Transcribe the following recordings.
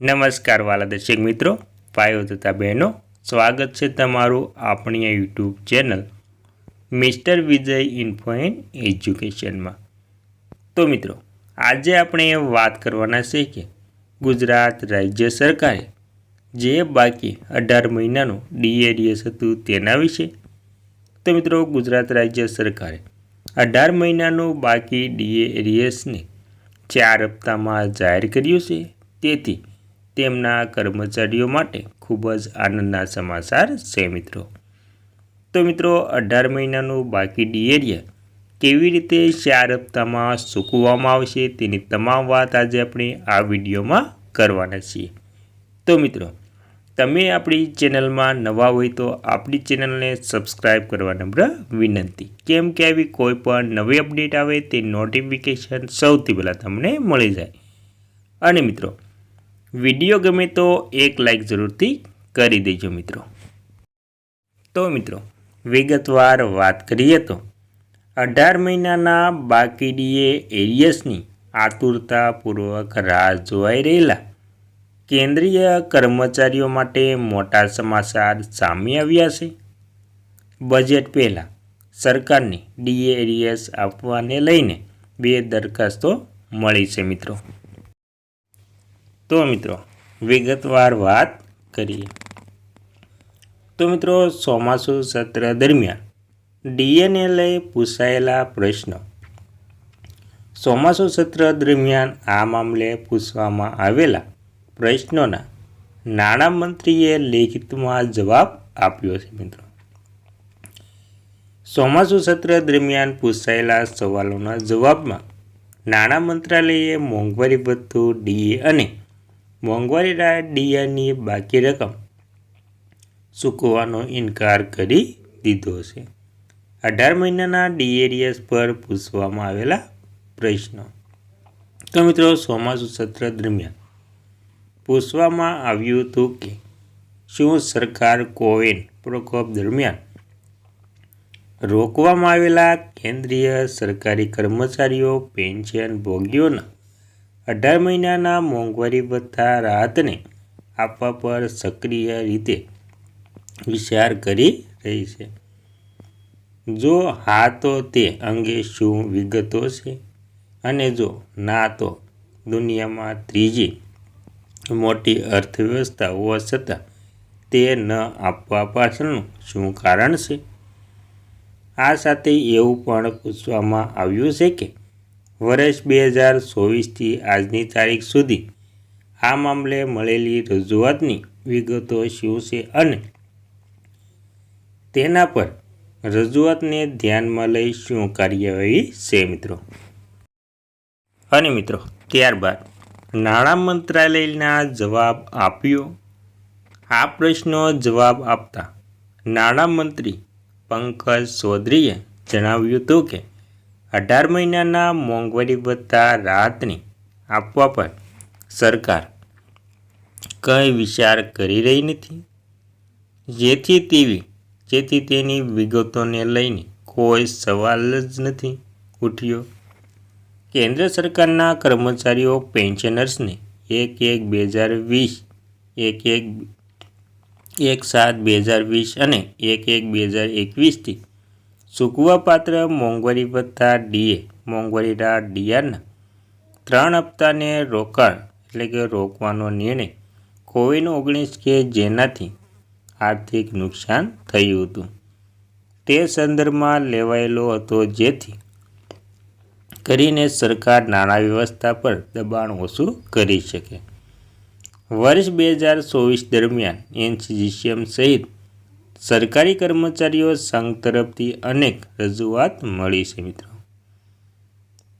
નમસ્કાર વાલા દર્શક મિત્રો, ભાઈઓ તથા બહેનો, સ્વાગત છે તમારું આપણી YouTube channel mister Vijay info and એજ્યુકેશનમાં. તો મિત્રો, આજે આપણે વાત કરવાના છે કે ગુજરાત રાજ્ય સરકારે જે બાકી અઢાર મહિનાનું ડીએડીએસ હતું તેના વિશે. તો મિત્રો, ગુજરાત રાજ્ય સરકારે અઢાર મહિનાનું બાકી ડીએડીએસને ચાર હપ્તામાં જાહેર કર્યું છે. તેથી તેમના કર્મચારીઓ માટે ખૂબ જ આનંદના સમાચાર છે, મિત્રો. તો મિત્રો, અઢાર મહિનાનું બાકી ડીએરિયા કેવી રીતે ચાર હપ્તામાં સૂકવવામાં આવશે તેની તમામ વાત આજે આપણે આ વિડીયોમાં કરવાના છીએ. તો મિત્રો, તમે આપણી ચેનલમાં નવા હોય તો આપણી ચેનલને સબસ્ક્રાઈબ કરવા નમ્ર વિનંતી. કેમ કે આવી કોઈ પણ નવી અપડેટ આવે તે નોટિફિકેશન સૌથી પહેલાં તમને મળી જાય. અને મિત્રો વીડિયો ગમે તો એક લાઇક જરૂરથી કરી દેજો મિત્રો. તો મિત્રો, વિગતવાર વાત કરીએ તો, અઢાર મહિનાના બાકી ડીએ એરિયસની આતુરતાપૂર્વક રાહ જોવાઈ રહેલા કેન્દ્રીય કર્મચારીઓ માટે મોટા સમાચાર સામે આવ્યા છે. બજેટ પહેલાં સરકારની ડીએ એરિયસ આપવાને લઈને બે દરખાસ્તો મળી છે મિત્રો. તો મિત્રો, વિગતવાર વાત કરીએ. તો મિત્રો, ચોમાસું સત્ર દરમિયાન ડીએનએ લઈ પૂછાયેલા પ્રશ્નો. ચોમાસું સત્ર દરમિયાન આ મામલે પૂછવામાં આવેલા પ્રશ્નોના નાણામંત્રીએ લેખિતમાં જવાબ આપ્યો છે મિત્રો. ચોમાસું સત્ર દરમિયાન પૂછાયેલા સવાલોના જવાબમાં નાણાં મંત્રાલયે મોંઘવારી ભથ્થું ડીએ અને મોંઘવારી ડીઆરની બાકી રકમ ચૂકવવાનો ઇનકાર કરી દીધો છે. અઢાર મહિનાના ડીએરીએસ પર પૂછવામાં આવેલા પ્રશ્નો. તો મિત્રો, ચોમાસું સત્ર દરમિયાન પૂછવામાં આવ્યું હતું કે શું સરકાર કોવિન પ્રકોપ દરમિયાન રોકવામાં આવેલા કેન્દ્રીય સરકારી કર્મચારીઓ, પેન્શન ભોગીઓના અઢાર મહિનાના મોંઘવારી ભથ્થા રાહતને આપવા પર સક્રિય રીતે વિચાર કરી રહી છે. જો હા તો તે અંગે શું વિગતો છે? અને જો ના તો દુનિયામાં ત્રીજી મોટી અર્થવ્યવસ્થા હોવા છતાં તે ન આપવા પાછળનું શું કારણ છે? આ સાથે એવું પણ પૂછવામાં આવ્યું છે કે વર્ષ બે હજાર ચોવીસથી આજની તારીખ સુધી આ મામલે મળેલી રજૂઆતની વિગતો શું છે અને તેના પર રજૂઆતને ધ્યાનમાં લઈ શું કાર્યવાહી છે મિત્રો? અને મિત્રો, ત્યારબાદ નાણાં મંત્રાલયના જવાબ આપ્યો. આ પ્રશ્નો જવાબ આપતા નાણામંત્રી પંકજ ચૌધરીએ જણાવ્યું હતું કે અઢાર મહિનાના મોંઘવારી વધતા રાહતને આપવા પર સરકાર કંઈ વિચાર કરી રહી નથી. જેથી તેવી, જેથી તેની વિગતોને લઈને કોઈ સવાલ જ નથી ઉઠ્યો. કેન્દ્ર સરકારના કર્મચારીઓ, પેન્શનર્સને એક એક બે હજાર વીસ, એક એક એક સાત બે હજાર વીસ અને એક એક બે હજાર એકવીસથી ચૂકવાપાત્ર મોંઘવારી ભથ્થા ડીએ, મોંઘવારીના ડીઆરના ત્રણ હપ્તાને રોકાણ, એટલે કે રોકવાનો નિર્ણય કોવિડ ઓગણીસ કે જેનાથી આર્થિક નુકસાન થયું હતું. તે સંદર્ભમાં લેવાયેલો હતો જેથી કરીને સરકાર નાણાં વ્યવસ્થા પર દબાણ ઓછું કરી શકે. વર્ષ બે હજાર ચોવીસ દરમિયાન એનસીજીસીએમ સહિત સરકારી કર્મચારીઓ સંઘ તરફથી અનેક રજૂઆત મળી છે, મિત્રો.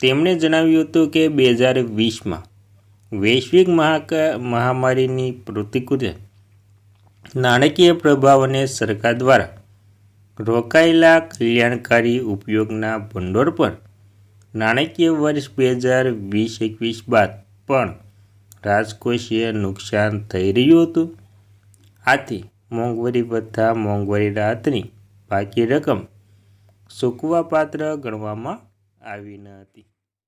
તેમણે જણાવ્યું હતું કે બે હજાર વીસમાં વૈશ્વિક મહામારીની પ્રતિકૂળ નાણાકીય પ્રભાવ અને સરકાર દ્વારા રોકાયેલા કલ્યાણકારી ઉપયોગના ભંડોળ પર નાણાકીય વર્ષ બે હજાર વીસ એકવીસ બાદ પણ રાજકોષીય નુકસાન થઈ રહ્યું હતું. આથી મોંઘવારી ભથ્થા મોંઘવારી રાહતની બાકી રકમ સૂકવાપાત્ર ગણવામાં આવી ન હતી.